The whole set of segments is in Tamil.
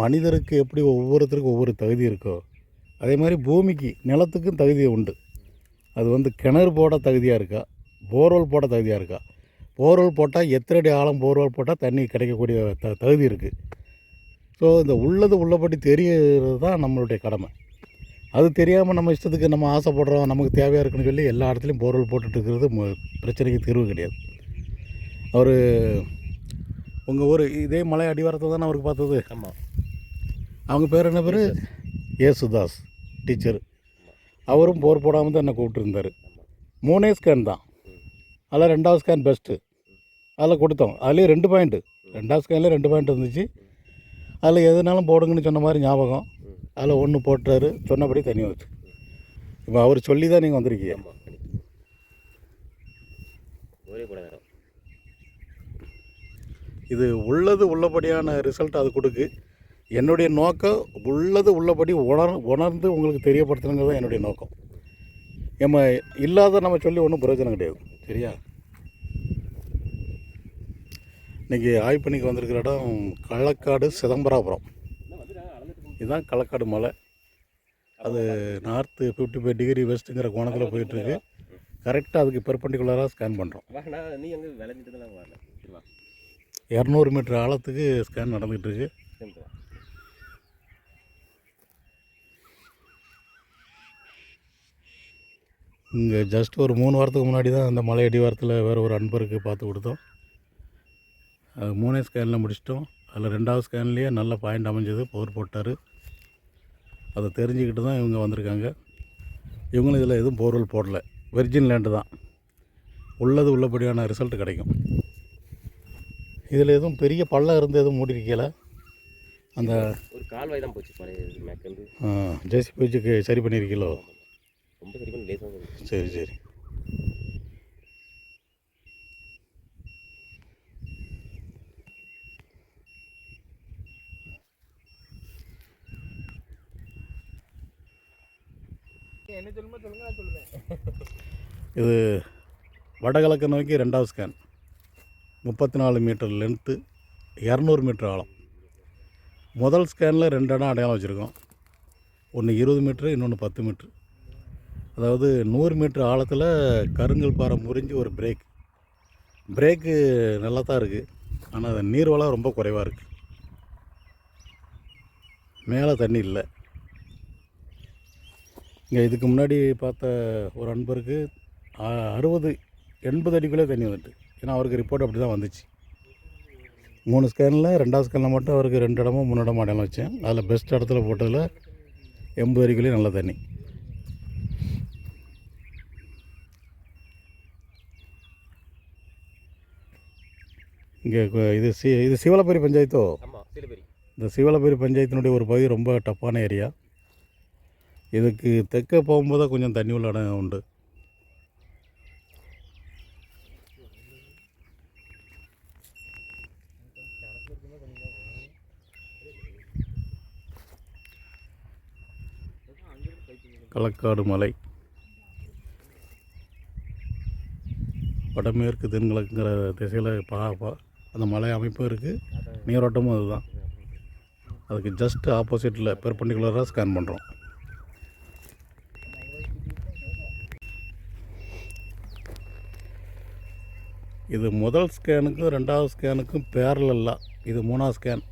மனிதருக்கு எப்படி ஒவ்வொருத்தருக்கும் ஒவ்வொரு தகுதி இருக்கோ அதே மாதிரி பூமிக்கு நிலத்துக்கும் தகுதி உண்டு. அது வந்து கிணறு போட தகுதியாக இருக்கா? போர்வெல் போட தகுதியாக இருக்கா? போர்வெல் போட்டால் எத்தனை அடி ஆழம் போர்வெல் போட்டால் தண்ணி கிடைக்கக்கூடிய த தகுதி இருக்குது ஸோ இந்த உள்ளது உள்ளபடி தெரிகிறது தான் நம்மளுடைய கடமை. அது தெரியாமல் நம்ம இஷ்டத்துக்கு நம்ம ஆசைப்படுறோம் நமக்கு தேவையாக இருக்குன்னு சொல்லி எல்லா இடத்துலையும் போர்வெல் போட்டுட்டு இருக்கிறது பிரச்சனைக்கு தீர்வு கிடையாது. அவர் உங்கள் ஊர் இதே மலை அடிவாரத்தை தானே அவருக்கு பார்த்தது? ஆமாம் அவங்க பேர் என்ன பேர்? ஏசுதாஸ். டீச்சர். அவரும் போர் போடாமல் தான் என்னை கூப்பிட்டுருந்தார். மூணே ஸ்கேன் தான். அதில் ரெண்டாவது ஸ்கேன் பெஸ்ட்டு அதில் கொடுத்தோம். அதுலேயும் ரெண்டு பாயிண்ட்டு ரெண்டாவது ஸ்கேனில் ரெண்டு பாயிண்ட் இருந்துச்சு. அதில் எதுனாலும் போடுங்கன்னு சொன்ன மாதிரி ஞாபகம். அதில் ஒன்று போட்டுறாரு. சொன்னபடி தண்ணி வச்சு இப்போ அவர் சொல்லி தான் நீங்கள் வந்திருக்கீங்க. இது உள்ளது உள்ளபடியான ரிசல்ட் அது கொடுக்கு. என்னுடைய நோக்கம் உள்ளது உள்ளபடி உணர் உணர்ந்து உங்களுக்கு தெரியப்படுத்தணுங்கிறது தான் என்னுடைய நோக்கம். நம்ம இல்லாத நம்ம சொல்லி ஒன்றும் பிரயோஜனம் கிடையாது சரியா? இன்றைக்கி ஆய்வு பண்ணிக்கு வந்திருக்கிற இடம் களக்காடு சிதம்பராபுரம். இதுதான் களக்காடு மலை. அது நார்த்து ஃபிஃப்டி ஃபைவ் டிகிரி வெஸ்ட்டுங்கிற கோணத்தில் போயிட்டுருக்கு. கரெக்டாக அதுக்கு பெர்பண்டிகுலராக ஸ்கேன் பண்ணுறோம் இரநூறு மீட்டர் ஆழத்துக்கு ஸ்கேன் நடந்துகிட்டு இருக்கு சேர்ந்து வா இங்கே ஜஸ்ட் ஒரு மூணு வாரத்துக்கு முன்னாடி தான் அந்த மலை அடிவாரத்தில் வேறு ஒரு அன்பருக்கு பார்த்து கொடுத்தோம். அது மூணே ஸ்கேனில் முடிச்சிட்டோம். அதில் ரெண்டாவது ஸ்கேன்லேயே நல்ல பாயிண்ட் அமைஞ்சது பவர் போட்டார். அதை தெரிஞ்சுக்கிட்டு தான் இவங்க வந்திருக்காங்க. இவங்களும் இதில் எதுவும் போர்வெல் போடல. வெர்ஜின் லேண்டு தான். உள்ளது உள்ளபடியான ரிசல்ட் கிடைக்கும். இதில் எதுவும் பெரிய பள்ளம் இருந்து எதுவும் மூடி இருக்கல அந்த ஒரு கால்வாய் தான் போச்சு ஜேசி பூச்சிக்கு சரி பண்ணியிருக்கீங்களோ ரொம்ப சரி பண்ணி லேசாக சரி சரி. என்ன சொல்லுமோ சொல்லுங்க நான் சொல்லுவேன். இது வடகிழக்கு நோக்கி ரெண்டாவது ஸ்கேன் முப்பத்தி நாலு மீட்டர் லென்த்து இரநூறு மீட்டர் ஆழம். முதல் ஸ்கேனில் ரெண்டு இடம் அடையாளம் வச்சுருக்கோம். ஒன்று இருபது மீட்ரு இன்னொன்று பத்து மீட்ரு அதாவது நூறு மீட்டர் ஆழத்தில் கருங்கல் பாறை முறிஞ்சு ஒரு பிரேக் பிரேக்கு நல்லா தான் இருக்குது ஆனால் அது நீர்வளம் ரொம்ப குறைவாக இருக்குது மேலே தண்ணி இல்லை. இங்கே இதுக்கு முன்னாடி பார்த்த ஒரு அன்பருக்கு அ- அறுபது எண்பது அடிக்குள்ளே தண்ணி வந்துட்டு. ஏன்னா அவருக்கு ரிப்போர்ட் அப்படி தான் வந்துச்சு. மூணு ஸ்கேனில் ரெண்டாவது ஸ்கேனில் மட்டும் அவருக்கு ரெண்டு இடமும் மூணு இடமும் அடையாளம் வச்சேன். அதில் பெஸ்ட் இடத்துல போட்டதில் எண்பது அடிக்குள்ளேயே நல்ல தண்ணி. இங்கே இது சி இது சிவலப்பேரி பஞ்சாயத்தோ? இந்த சிவலப்பேரி பஞ்சாயத்தினுடைய ஒரு பகுதி ரொம்ப டஃப்பான ஏரியா. இதுக்கு தெற்க போகும்போது கொஞ்சம் தண்ணி உள்ள இடம் உண்டு. களக்காடு மலை. வடமேற்கு தென்கிழக்குங்கிற திசையில் பா அந்த மலை அமைப்பும் இருக்குது நீரோட்டமும் அதுதான். அதுக்கு ஜஸ்ட் ஆப்போசிட்டில் பெர்பண்டிகுலராக ஸ்கேன் பண்ணுறோம் இது முதல் ஸ்கேனுக்கும் ரெண்டாவது ஸ்கேனுக்கும் பேரலெல்லாம் இது மூணாவது ஸ்கேன்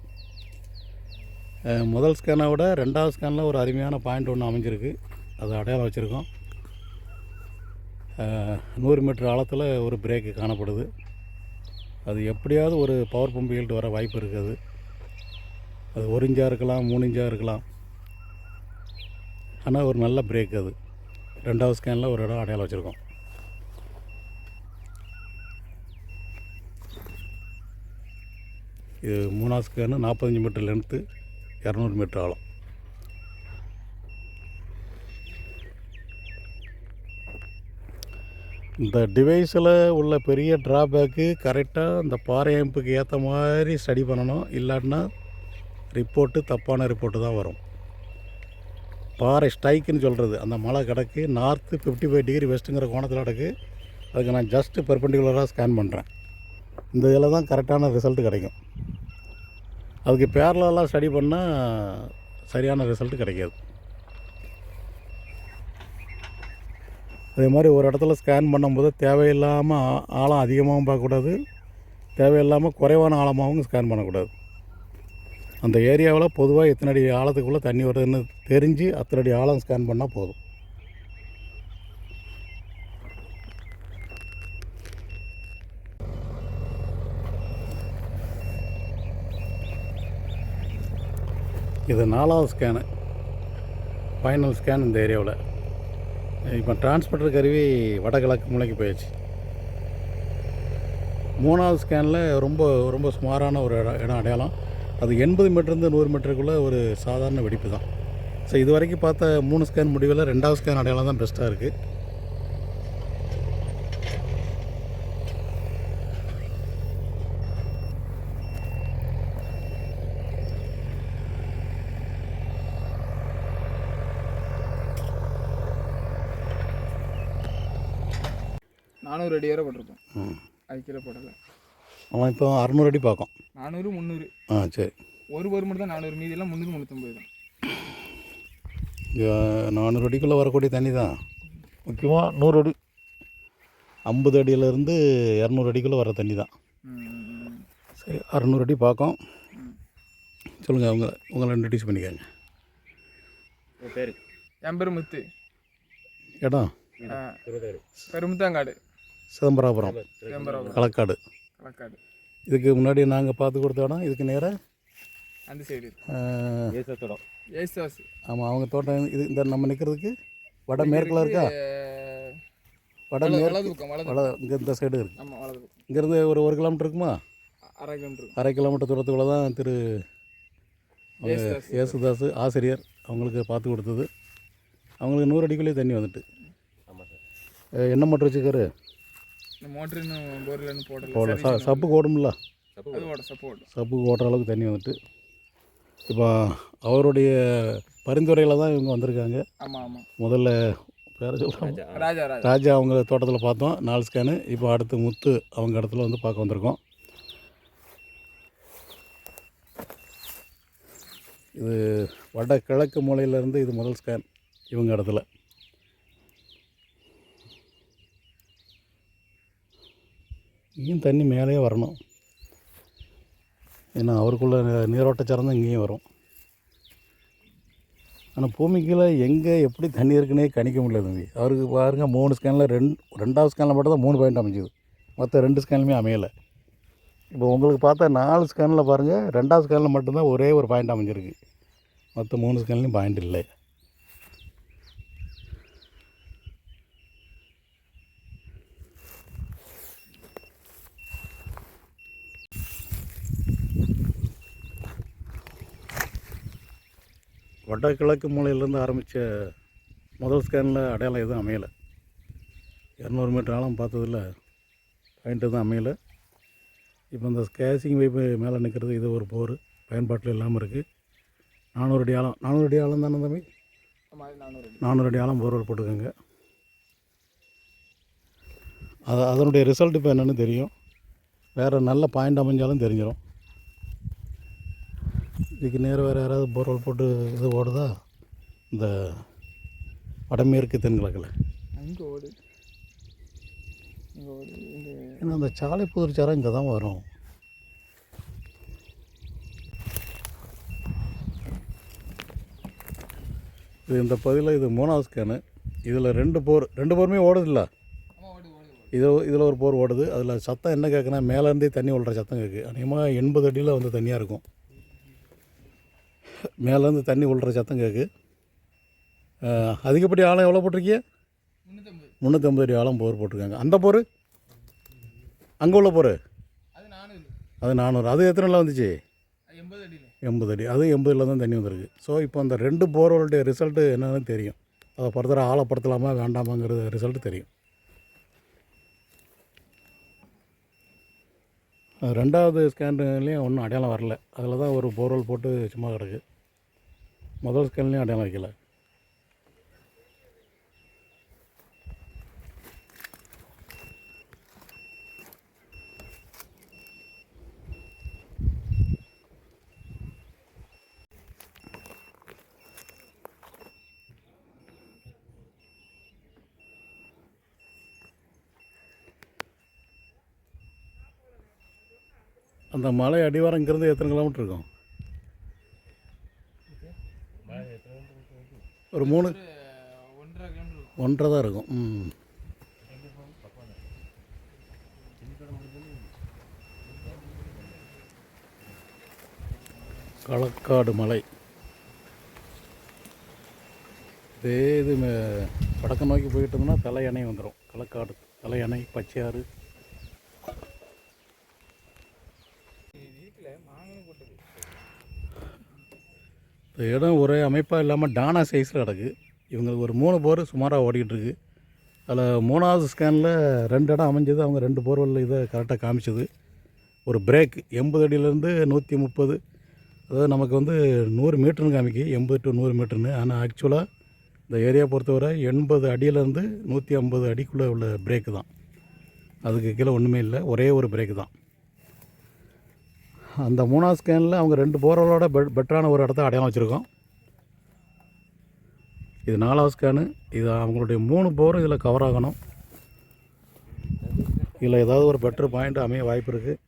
முதல் ஸ்கேனை விட ரெண்டாவது ஸ்கேனில் ஒரு அருமையான பாயிண்ட் ஒன்று அமைஞ்சிருக்கு. அதை அடையாளம் வச்சுருக்கோம். நூறு மீட்டர் ஆழத்தில் ஒரு பிரேக்கு காணப்படுது. அது எப்படியாவது ஒரு பவர் பம்பு ஈல்டு வர வாய்ப்பு இருக்குது. அது ஒரு இன்ச்சாக இருக்கலாம் மூணு இன்ச்சாக இருக்கலாம். ஆனால் ஒரு நல்ல பிரேக் அது. ரெண்டாவது ஸ்கேனில் ஒரு இடம் அடையாளம் வச்சுருக்கோம். இது மூணாவது ஸ்கேனு நாற்பத்தஞ்சு மீட்டர் லென்த்து இரநூறு மீட்டர் ஆழம். இந்த டிவைஸில் உள்ள பெரிய ட்ராபேக்கு கரெக்டாக அந்த பாறை அமைப்புக்கு ஏற்ற மாதிரி ஸ்டடி பண்ணணும். இல்லாட்டினா ரிப்போர்ட்டு தப்பான ரிப்போர்ட்டு தான் வரும். பாறை ஸ்ட்ரைக்குன்னு சொல்கிறது அந்த மலை கிடக்கு நார்த்து ஃபிஃப்டி ஃபைவ் டிகிரி வெஸ்ட்டுங்கிற கோணத்தில் கிடக்கு. அதுக்கு நான் ஜஸ்ட்டு பெர்பெண்டிகுலராக ஸ்கேன் பண்ணுறேன் இந்த இதில் தான் கரெக்டான ரிசல்ட் கிடைக்கும். அதுக்கு பேரலெல்லாம் ஸ்டடி பண்ணால் சரியான ரிசல்ட் கிடைக்காது. அதே மாதிரி ஒரு இடத்துல ஸ்கேன் பண்ணும்போது தேவையில்லாமல் ஆழம் அதிகமாகவும் பார்க்கக்கூடாது. தேவையில்லாமல் குறைவான ஆழமாகவும் ஸ்கேன் பண்ணக்கூடாது. அந்த ஏரியாவில் பொதுவாக எத்தனை அடி ஆழத்துக்குள்ளே தண்ணி வருதுன்னு தெரிஞ்சு அத்தனை அடி ஆழம் ஸ்கேன் பண்ணால் போதும். இது நாலாவது ஸ்கேனு ஃபைனல் ஸ்கேன் இந்த ஏரியாவில். இப்போ டிரான்ஸ்போர்ட்டர் கருவி வடகிழக்கு மூலைக்கு போயிடுச்சு. மூணாவது ஸ்கேனில் ரொம்ப ரொம்ப சுமாரான ஒரு இடம் இடம் அடையாளம். அது எண்பது மீட்டர்லேருந்து நூறு மீட்டருக்குள்ளே ஒரு சாதாரண வெடிப்பு தான். ஸோ இது வரைக்கும் பார்த்த மூணு ஸ்கேன் முடிவில் ரெண்டாவது ஸ்கேன் அடையாளம் தான் பெஸ்ட்டாக இருக்குது நானூறு அடி வரை போட்டிருப்போம் ம். அது கீழே போடலை அவன் இப்போ அறநூறு அடி பார்க்கும். நானூறு முந்நூறு. ஆ சரி. ஒரு ஒரு மட்டும் தான் நானூறு மீதி எல்லாம் முந்நூறு முந்நூற்றம்பது தான். நானூறு அடிக்குள்ளே வரக்கூடிய தண்ணி தான். முக்கியமாக நூறு அடி. ஐம்பது அடியிலேருந்து இரநூறு அடிக்குள்ளே வர தண்ணி தான். ம். சரி அறநூறு அடி பார்க்கும். சொல்லுங்கள் அவங்க உங்களை இன்ட்ரடியூஸ் பண்ணிக்கோங்க. உங்கள் பேர். என் பேர் முத்து. இடம்? பெருமுத்தாங்காடு. சிதம்பராபுரம் சிதம்பரம் களக்காடு. களக்காடு. இதுக்கு முன்னாடி நாங்கள் பார்த்து கொடுத்த இடம் இதுக்கு நேராக அந்த சைடு ஆமாம் அவங்க தோட்டம் இது இந்த நம்ம நிற்கிறதுக்கு வட மேற்கில் இருக்கா வட மேற்கு வட இங்கே இந்த சைடு பக்கம் இங்கேருந்து ஒரு ஒரு கிலோமீட்டர் இருக்குமா? அரை கிலோமீட்டர் அரை கிலோமீட்டர் தூரத்துக்குள்ளே தான் திரு அவங்க ஏசுதாஸ். ஆசிரியர் அவங்களுக்கு பார்த்து கொடுத்தது. அவங்களுக்கு நூறு அடிக்குள்ளேயே தண்ணி வந்துட்டு. என்ன மோட்டர் வச்சுக்காரு மோட்டர் இன்னும் போரில் இன்னும் போடல. போடல. ச சப்புக்கு ஓடும்ல அது ஓட சப்போர்ட் சப்புக்கு ஓட்டுற அளவுக்கு தண்ணி வந்துட்டு. இப்போ அவருடைய பரிந்துரையில் தான் இவங்க வந்திருக்காங்க. ஆமாம் ஆமாம் முதல்ல பேர சொல்கிறாங்க ராஜா. ராஜா ராஜா. அவங்க தோட்டத்தில் பார்த்தோம். நாலு ஸ்கேனு இப்போ அடுத்து முத்து அவங்க இடத்துல வந்து பார்க்க வந்திருக்கோம். இது வட கிழக்கு மூலையிலேருந்து இது முதல் ஸ்கேன் இவங்க இடத்துல. இங்கேயும் தண்ணி மேலேயே வரணும். ஏன்னா அவருக்குள்ள நீரோட்டச்சாரம் தான் இங்கேயும் வரும். ஆனால் பூமிக்குள்ள எங்கே எப்படி தண்ணி இருக்குன்னே கணிக்க முடியல தம்பி. அவருக்கு பாருங்கள் மூணு ஸ்கேனில் ரெண்டு ரெண்டாவது ஸ்கேனில் மட்டும் தான் மூணு பாயிண்ட் அமைஞ்சுது. மற்ற ரெண்டு ஸ்கேனுமே அமையலை. இப்போ உங்களுக்கு பார்த்தா நாலு ஸ்கேனில் பாருங்கள் ரெண்டாவது ஸ்கேனில் மட்டும்தான் ஒரே ஒரு பாயிண்ட் அமைஞ்சிருக்கு. மற்ற மூணு ஸ்கேன்லேயும் பாயிண்ட் இல்லை. வடகிழக்கு மூலையிலேருந்து ஆரம்பித்த முதல் ஸ்கேனில் அடையாளம் எதுவும் அமையலை. இரநூறு மீட்டர் ஆழம் பார்த்ததில் பாயிண்ட் எதுவும் அமையலை. இப்போ இந்த ஸ்கேசிங் வைப்பு மேலே நிற்கிறது இது ஒரு போர். பயன்பாட்டில் இல்லாமல் இருக்குது நானூறு அடி ஆழம். நானூறு அடி ஆழம் தானே தம்பி? நானூறு அடி ஆழம் போர்வெல் போட்டுக்கோங்க அது அதனுடைய ரிசல்ட் இப்போ என்னென்னு தெரியும். வேறு நல்ல பாயிண்ட் அமைஞ்சாலும் தெரிஞ்சிடும் இதுக்கு நேரம் வேறு யாராவது போர்வெல் போட்டு இது ஓடுதா? இந்த வடமேற்கு தென்கிழக்கில். அங்கே ஓடு. ஏன்னா அந்த சாலை புதிர்ச்சாரம் இங்கே தான் வரும். இது இந்த பகுதியில் இது மூணாவது ஸ்கேனு இதில் ரெண்டு போர் ரெண்டு போருமே ஓடுதில்ல? இது இதில் ஒரு போர் ஓடுது. அதில் சத்தம் என்ன கேட்குன்னா மேலேருந்தே தண்ணி விழுற சத்தம் கேட்கு அநேகமாக எண்பது அடியில் வந்து தண்ணியாக இருக்கும். மேலேருந்து தண்ணி விழுற சத்தம் கேட்கு அதிகப்படி ஆழம் எவ்வளோ போட்டிருக்கீங்க? முந்நூற்றம்பது அடி ஆழம் போர் போட்டிருக்காங்க. அந்த போர்? அங்கே உள்ள போர்? அது நானூறு. அது எத்தனை நாள் வந்துச்சு? எண்பது அடி. அது எண்பதில் தான் தண்ணி வந்திருக்கு. ஸோ இப்போ அந்த ரெண்டு போர்களுடைய ரிசல்ட்டு என்னன்னு தெரியும். அதை ஃபர்தராக ஆழப்படுத்தலாமா வேண்டாமாங்கிறது ரிசல்ட்டு தெரியும். ரெண்டாவது ஸ்கேன்லேயும் ஒன்றும் அடையாளம் வரல. அதில் தான் ஒரு போர்வெல் போட்டு சும்மா கிடக்கு. ಮೊದಲ ಸ್ಕೇಲ್ನೇ ಅಡ್ಯಾನ ಆಗಿಲ್ಲ அந்த மலை அடிவாரம் இங்கேருந்து எத்தனை கிலோமீட்டர் இருக்கும்? ஒரு மூணு ஒன்றரை தான் இருக்கும். ம். களக்காடு மலை. இதே இது வடக்கு நோக்கி போயிட்டோம்னா தலையணை வந்துடும் களக்காடு தலையணை பச்சையாறு இந்த இடம் ஒரே அமைப்பாக இல்லாமல் டானா சைஸில் கிடக்கு. இவங்களுக்கு ஒரு மூணு போர் சுமாராக ஓடிக்கிட்டுருக்கு அதில் மூணாவது ஸ்கேனில் ரெண்டு இடம் அமைஞ்சது. அவங்க ரெண்டு போர்வெல் இதை கரெக்டாக காமிச்சது. ஒரு பிரேக் எண்பது அடியிலேருந்து நூற்றி முப்பது. அதாவது நமக்கு வந்து நூறு மீட்டர்னு காமிக்கு. எண்பது டு நூறு மீட்டர்னு ஆனால் ஆக்சுவலாக இந்த ஏரியா பொறுத்தவரை எண்பது அடியிலேருந்து நூற்றி ஐம்பது அடிக்குள்ளே உள்ள பிரேக்கு தான். அதுக்கு கீழே ஒன்றுமே இல்லை. ஒரே ஒரு பிரேக்கு தான். அந்த மூணாவது ஸ்கேனில் அவங்க ரெண்டு போரோட பெட் பெட்டரான ஒரு இடத்த அடையாளம் வச்சுருக்கோம். இது நாலாவது ஸ்கேனு இது அவங்களுடைய மூணு போரும் இதில் கவர் ஆகணும். இதில் ஏதாவது ஒரு பெட்டர் பாயிண்ட் அமைய வாய்ப்பு இருக்குது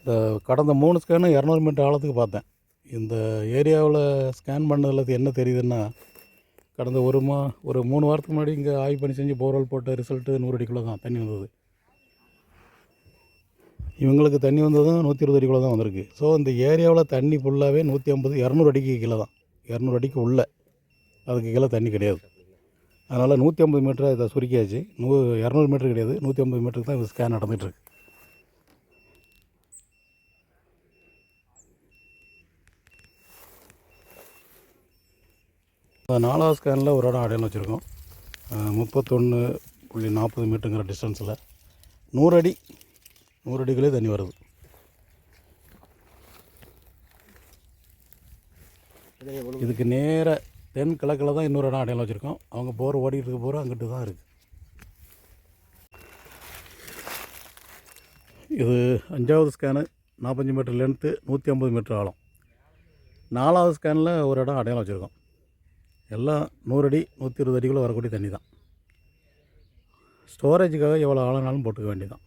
இந்த கடந்த மூணு ஸ்கேனு இரநூறு மீட்டர் ஆழத்துக்கு பார்த்தேன். இந்த ஏரியாவில் ஸ்கேன் பண்ணதில் என்ன தெரியுதுன்னா கடந்த ஒரு மா ஒரு மூணு வாரத்துக்கு முன்னாடி இங்கே ஆய்வு பண்ணி செஞ்சு போர்வெல் போட்ட ரிசல்ட்டு நூறு அடிக்குள்ளே தான் தண்ணி வந்தது. இவங்களுக்கு தண்ணி வந்ததும் நூற்றி இருபது அடிக்குள்ளே தான் வந்திருக்கு. ஸோ இந்த ஏரியாவில் தண்ணி ஃபுல்லாகவே நூற்றி ஐம்பது இரநூறு அடிக்கு கீழே தான். இரநூறு அடிக்கு உள்ளே. அதுக்கு கீழே தண்ணி கிடையாது. அதனால் நூற்றி ஐம்பது மீட்டரை இதை சுருக்கியாச்சு. நூ இரநூறு மீட்டர் கிடையாது. நூற்றி ஐம்பது மீட்டருக்கு தான் இது ஸ்கேன் நடந்துகிட்ருக்கு நாலாவது ஸ்கேனில் ஒரு இடம் அடையாளம் வச்சுருக்கோம். முப்பத்தொன்று புள்ளி நாற்பது மீட்டருங்கிற டிஸ்டன்ஸில் நூறு அடி நூறு அடிகளே தண்ணி வருது. இதுக்கு நேர தென் கிழக்கில் தான் இன்னொரு இடம் அடையாளம் வச்சுருக்கோம். அவங்க போர் ஓடிக்கிட்டு இருக்க போகிற அங்கிட்டு தான் இருக்குது இது அஞ்சாவது ஸ்கேனு நாற்பஞ்சு மீட்டர் லென்த்து நூற்றி ஐம்பது மீட்டர் ஆழம். நாலாவது ஸ்கேனில் ஒரு இடம் அடையாளம் வச்சுருக்கோம். எல்லாம் நூறு அடி நூற்றி இருபது அடிக்குள்ளே வரக்கூடிய தண்ணி தான் ஸ்டோரேஜுக்காக எவ்வளோ ஆழனாலும் போட்டுக்க வேண்டியதான்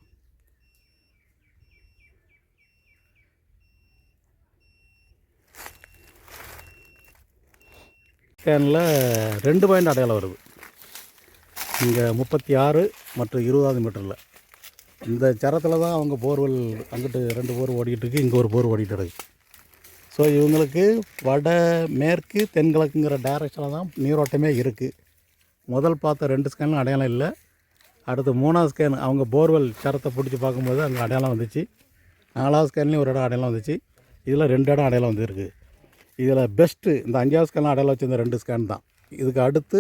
கேனில் ரெண்டு பாயிண்ட் அடையாளம் வருது. இங்கே முப்பத்தி ஆறு மற்றும் இருபதாவது மீட்டரில் இந்த சரத்தில் தான் அவங்க போர்வெல் அங்கிட்டு ரெண்டு போர் ஓடிக்கிட்டு இருக்கு இங்கே ஒரு போர் ஓடிட்டு இருக்கு. ஸோ இவங்களுக்கு வட மேற்கு தென்கிழக்குங்கிற டைரக்ஷனில் தான் நீரோட்டமே இருக்குது முதல் பார்த்த ரெண்டு ஸ்கேனும் அடையாளம் இல்லை. அடுத்து மூணாவது ஸ்கேன் அவங்க போர்வெல் சரத்தை பிடிச்சி பார்க்கும்போது அங்கே அடையாளம் வந்துச்சு. நாலாவது ஸ்கேன்லேயும் ஒரு இடம் அடையாளம் வந்துச்சு. இதில் ரெண்டு இடம் அடையாளம் வந்துருக்கு. இதில் பெஸ்ட்டு இந்த அஞ்சாவது ஸ்கேனில் அடையாளம் வச்சிருந்த ரெண்டு ஸ்கேன் தான். இதுக்கு அடுத்து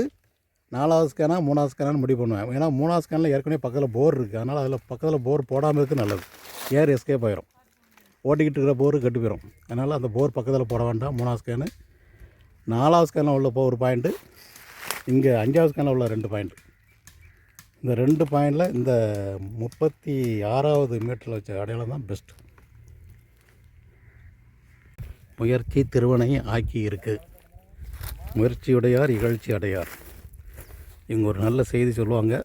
நாலாவது ஸ்கேனாக மூணாவது ஸ்கேனாக முடிவு பண்ணுவேன். ஏன்னா மூணாவது ஸ்கேனில் ஏற்கனவே பக்கத்தில் போர் இருக்குது அதனால் அதில் பக்கத்தில் போர் போடாமல் இருக்குது நல்லது. ஏர் எஸ்கேப் ஆயிரும். ஓட்டிக்கிட்டு இருக்கிற போர் கெட்டு போயிடும் அதனால் அந்த போர் பக்கத்தில் போட வேண்டாம். மூணாவது ஸ்கேனு நாலாவது ஸ்கேனில் உள்ள போ ஒரு பாயிண்ட்டு இங்கே அஞ்சாவது ஸ்கேனில் உள்ள ரெண்டு பாயிண்ட் இந்த ரெண்டு பாயிண்டில் இந்த முப்பத்தி ஆறாவது மீட்டரில் வச்ச அடையாளம் தான் பெஸ்ட் முயற்சி திருவனை ஆக்கி இருக்கு. முயற்சியுடையார் இகழ்ச்சி அடையார். இவங்க ஒரு நல்ல செய்தி சொல்லுவாங்க.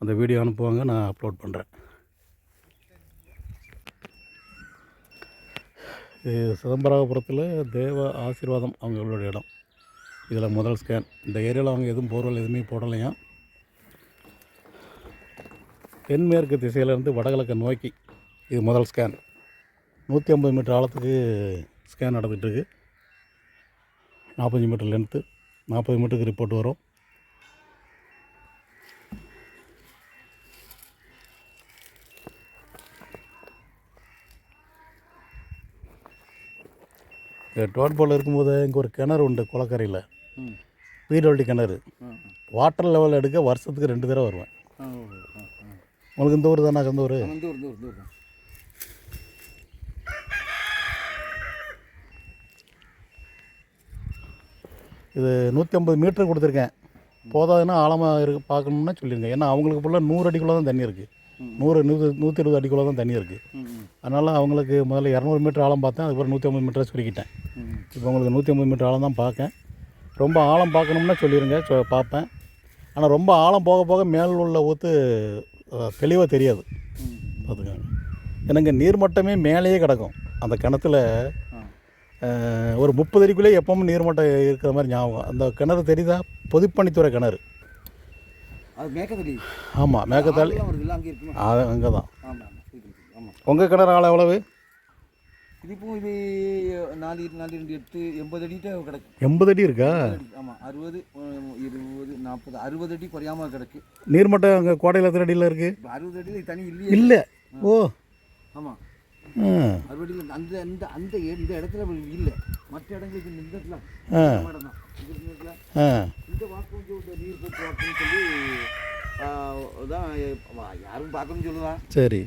அந்த வீடியோ அனுப்புவாங்க. நான் அப்லோட் பண்ணுறேன் சிதம்பராபுரத்தில் தேவ ஆசீர்வாதம் அவங்களோட இடம். இதில் முதல் ஸ்கேன் இந்த ஏரியாவில் அவங்க எதுவும் போர்வல் எதுவுமே போடலையா? தென்மேற்கு திசையிலேருந்து வடகிழக்கு நோக்கி இது முதல் ஸ்கேன் நூற்றி ஐம்பது மீட்டர் ஆழத்துக்கு ஸ்கேன் நடந்துகிட்ருக்கு நாற்பத்தஞ்சு மீட்டர் லென்த்து நாற்பது மீட்டருக்கு ரிப்போர்ட் வரும். டோட்போல் இருக்கும்போது இங்கே ஒரு கிணறு உண்டு குளக்கரையில். பீடோல்டி கிணறு. வாட்டர் லெவல் எடுக்க வருஷத்துக்கு ரெண்டு தடவை வருவேன். உங்களுக்கு இந்த ஊர் தானே சொந்த ஊர்? இது நூற்றி ஐம்பது மீட்டர் கொடுத்துருக்கேன். போதாதுன்னா ஆழமாக இருக்கு பார்க்கணும்னா சொல்லிடுங்க ஏன்னா அவங்களுக்கு ஃபுல்லாக நூறு அடிக்குள்ளே தான் தண்ணி இருக்குது நூறு நூறு நூற்றி இருபது அடிக்குள்ளே தான் தண்ணி இருக்குது அதனால் அவங்களுக்கு முதல்ல இரநூறு மீட்டர் ஆழம் பார்த்தேன் அதுக்கப்புறம் நூற்றி ஐம்பது மீட்டரை சுருக்கிட்டேன். இப்போ உங்களுக்கு நூற்றி ஐம்பது மீட்டர் ஆழம் தான் பார்க்கேன். ரொம்ப ஆழம் பார்க்கணும்னா சொல்லிடுங்க சொ பார்ப்பேன். ஆனால் ரொம்ப ஆழம் போக போக மேல் உள்ள ஊற்று தெளிவாக தெரியாது. பார்த்துக்கோங்க. எனக்கு நீர்மட்டமே மேலேயே கிடக்கும். அந்த கிணத்துல ஒரு முப்பது அடிக்குள்ளே எப்பவும் நீர்மட்டம் இருக்கிற மாதிரி ஞாபகம். அந்த கிணறு தெரியுதா? பொதுப்பணித்துறை கிணறு. அது மேக்கத்தடி ஆமாம் மேக்கத்தாளி அங்கே இருக்குமா? அது அங்கே தான் ஆமாம் ஆமாம் உங்கள் கிணறு ஆழம் எவ்வளவு? இது இப்போ இது நாலு நாலு ரெண்டு எட்டு எண்பது அடிக்கிட்ட கிடக்கு. எண்பது அடி இருக்கா? ஆமாம் அறுபது இருபது நாற்பது அறுபது அடி குறையாம கிடக்கு. நீர்மட்டம் அங்கே கோடையில் எத்தனை அடியில் இருக்குது அறுபது அடியில் தண்ணி இல்லையே. இல்லை. ஓ. ஆமாம் அறுபது அடியில் அந்த அந்த அந்த இந்த இடத்துல இல்லை. சரி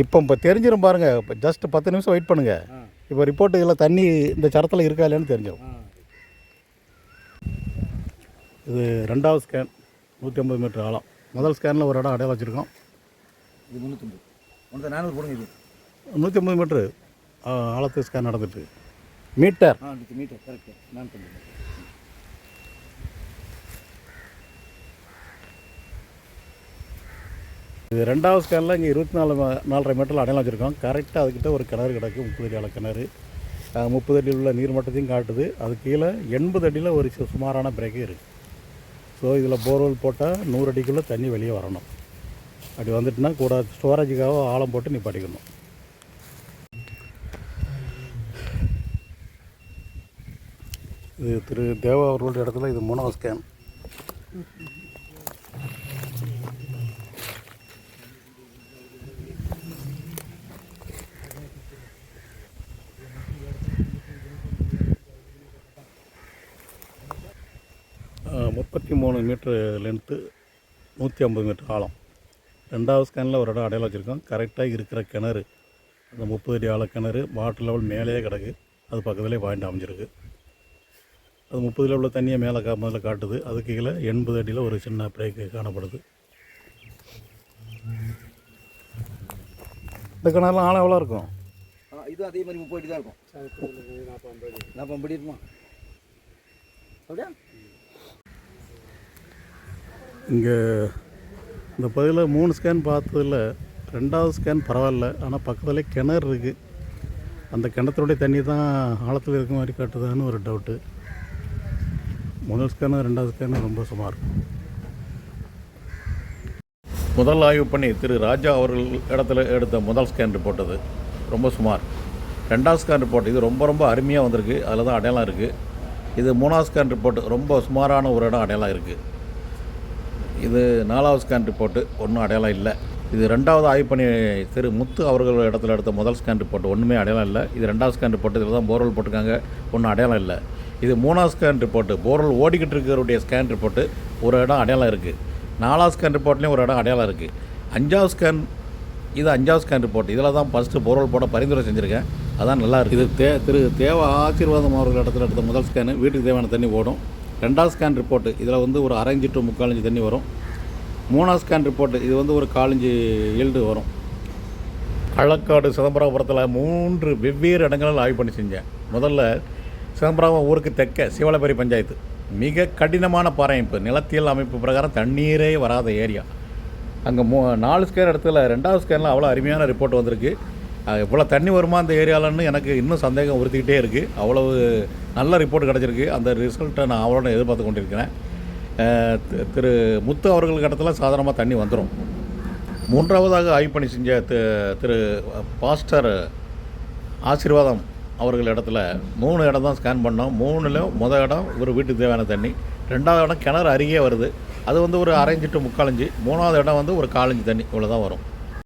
இப்போ இப்போ தெரிஞ்சிடும் பாருங்க இப்போ ஜஸ்ட் பத்து நிமிஷம் வெயிட் பண்ணுங்க இப்போ ரிப்போர்ட் இதில் தண்ணி இந்த சரத்தில் இருக்கா இல்லைன்னு தெரிஞ்சிடும் இது ரெண்டாவது ஸ்கேன் நூற்றி ஐம்பது மீட்டர் ஆழம் முதல் ஸ்கேனில் ஒரு இடம் அடையாளம் வச்சுருக்கோம் இது முந்நூற்றம்பது ஒன்று நானூறு போடுங்க இது நூற்றி ஐம்பது மீட்ரு ஆழத்து ஸ்கேன் நடந்துட்டு. மீட்டர் மீட்டர் கரெக்டு நான் பண்ணுறேன் இது ரெண்டாவது ஸ்கேனில் இங்கே இருபத்தி நாலு நாலரை மீட்டரில் அடையாளம் வச்சுருக்கோம். கரெக்டாக அதுக்கிட்ட ஒரு கிணறு கிடக்கு முப்பது அடி கிணறு முப்பது அடியில் உள்ள நீர் மட்டத்தையும் காட்டுது. அது கீழே எண்பது அடியில் ஒரு சுமாரான பிரேக்கு இருக்குது ஸோ இதில் போர்வெல் போட்டால் நூறு அடிக்குள்ளே தண்ணி வெளியே வரணும். அப்படி வந்துட்டுனா கூட ஸ்டோரேஜுக்காக ஆழம் போட்டு நீ இது திரு தேவா அவர்களுடைய இடத்துல இது மூணாவது ஸ்கேன். முப்பத்தி மூணு மீட்ரு லென்த்து நூற்றி ஐம்பது மீட்டர் ஆழம். ரெண்டாவது ஸ்கேனில் ஒரு இடம் அடையாளம் வச்சுருக்கோம். கரெக்டாக இருக்கிற கிணறு. அந்த முப்பது அடி ஆழ கிணறு வாட்டர் லெவல் மேலேயே கிடக்கு. அது பக்கத்துலேயே பாயிண்ட் அமைஞ்சிருக்கு. அது முப்பதில் உள்ள தண்ணியை மேலே கா முதல்ல காட்டுது. அதுக்கு கீழே எண்பது அடியில் ஒரு சின்ன பிரேக்கு காணப்படுது. இந்த கிணறுலாம் ஆழம் எவ்வளோ இருக்கும்? இது அதே மாதிரி முப்பது அடி தான் இருக்கும். நாற்பது அடி இருக்குமா? அப்படியா? இங்கே இந்த பகுதியில் மூணு ஸ்கேன் பார்த்ததில் ரெண்டாவது ஸ்கேன் பரவாயில்ல. ஆனால் பக்கத்துலேயே கிணறு இருக்குது அந்த கிணத்துடைய தண்ணி தான் ஆழத்தில் இருக்க மாதிரி காட்டுதான்னு ஒரு டவுட்டு முதல் ஸ்கேனு ரெண்டாவது ஸ்கேனு ரொம்ப சுமார். முதல் ஆய்வு பண்ணி திரு ராஜா அவர்கள் இடத்துல எடுத்த முதல் ஸ்கேன் ரிப்போர்ட் அது. ரொம்ப சுமார். ரெண்டாவது ஸ்கேன் ரிப்போர்ட் இது ரொம்ப ரொம்ப அருமையாக வந்திருக்கு. அதில் தான் அடையாளம் இருக்குது இது மூணாவது ஸ்கேன் ரிப்போர்ட் ரொம்ப சுமாரான ஒரு இடம் அடையாளம் இருக்குது இது நாலாவது ஸ்கேன் ரிப்போர்ட்டு ஒன்றும் அடையாளம் இல்லை. இது ரெண்டாவது ஆய்வு பண்ணி திரு முத்து அவர்கள் இடத்துல எடுத்த முதல் ஸ்கேன் ரிப்போர்ட் ஒன்றுமே அடையாளம் இல்லை. இது ரெண்டாவது ஸ்கேன் ரிப்போர்ட் இதில் தான் போர்வெல் போட்டிருக்காங்க. ஒன்றும் அடையாளம் இல்லை. இது மூணாவது ஸ்கேன் ரிப்போர்ட்டு போர்வெல் ஓடிக்கிட்டு இருக்கிறவருடைய ஸ்கேன் ரிப்போர்ட்டு ஒரு இடம் அடையாளம் இருக்குது நாலாவது ஸ்கேன் ரிப்போர்ட்லேயும் ஒரு இடம் அடையாளம் இருக்குது அஞ்சாவது ஸ்கேன் இது அஞ்சாவது ஸ்கேன் ரிப்போர்ட் இதில் தான் ஃபஸ்ட்டு போர்வெல் போட பரிந்துரை செஞ்சுருக்கேன். அதான் நல்லா இருக்குது இது தே திரு தேவ ஆசீர்வாதம் அவர்கள் இடத்துல எடுத்த முதல் ஸ்கேனு வீட்டுக்கு தேவையான தண்ணி ஓடும். ரெண்டாவது ஸ்கேன் ரிப்போர்ட்டு இதில் வந்து ஒரு அரை இன்ச்சு டு முக்கால் இன்ச்சு தண்ணி வரும். மூணாவது ஸ்கேன் ரிப்போர்ட்டு இது வந்து ஒரு காலஞ்சு ஈல்டு வரும். களக்காடு சிதம்பரபுரத்தில் மூன்று வெவ்வேறு இடங்களில் ஆய்வு பண்ணி செஞ்சேன். முதல்ல சிதம்பரம் ஊருக்கு தெற்க சிவலபரி பஞ்சாயத்து. மிக கடினமான பாறையமைப்பு. நிலத்தியல் அமைப்பு பிரகாரம் தண்ணீரே வராத ஏரியா. அங்கே மூ நாலு ஸ்கேர் இடத்துல ரெண்டாவது ஸ்கேனில் அவ்வளோ அருமையான ரிப்போர்ட் வந்திருக்கு. இவ்வளோ தண்ணி வருமா அந்த ஏரியாவிலன்னு எனக்கு இன்னும் சந்தேகம் உறுத்திக்கிட்டே இருக்குது அவ்வளவு நல்ல ரிப்போர்ட் கிடச்சிருக்கு. அந்த ரிசல்ட்டை நான் அவ்வளோ எதிர்பார்த்து கொண்டிருக்கிறேன் திரு முத்து அவர்களுக்கு இடத்துல சாதாரணமாக தண்ணி வந்துடும் மூன்றாவதாக ஆய்வு பண்ணி செஞ்ச திரு பாஸ்டர் ஆசீர்வாதம் அவர்கள் இடத்துல மூணு இடம் தான் ஸ்கேன் பண்ணோம். மூணுல முதல் இடம் ஒரு வீட்டுக்கு தேவையான தண்ணி. ரெண்டாவது இடம் கிணறு அருகே வருது. அது வந்து ஒரு அரைஞ்சிட்டு டு முக்காலஞ்சு மூணாவது இடம் வந்து ஒரு காலஞ்சு தண்ணி இவ்வளோ தான் வரும்.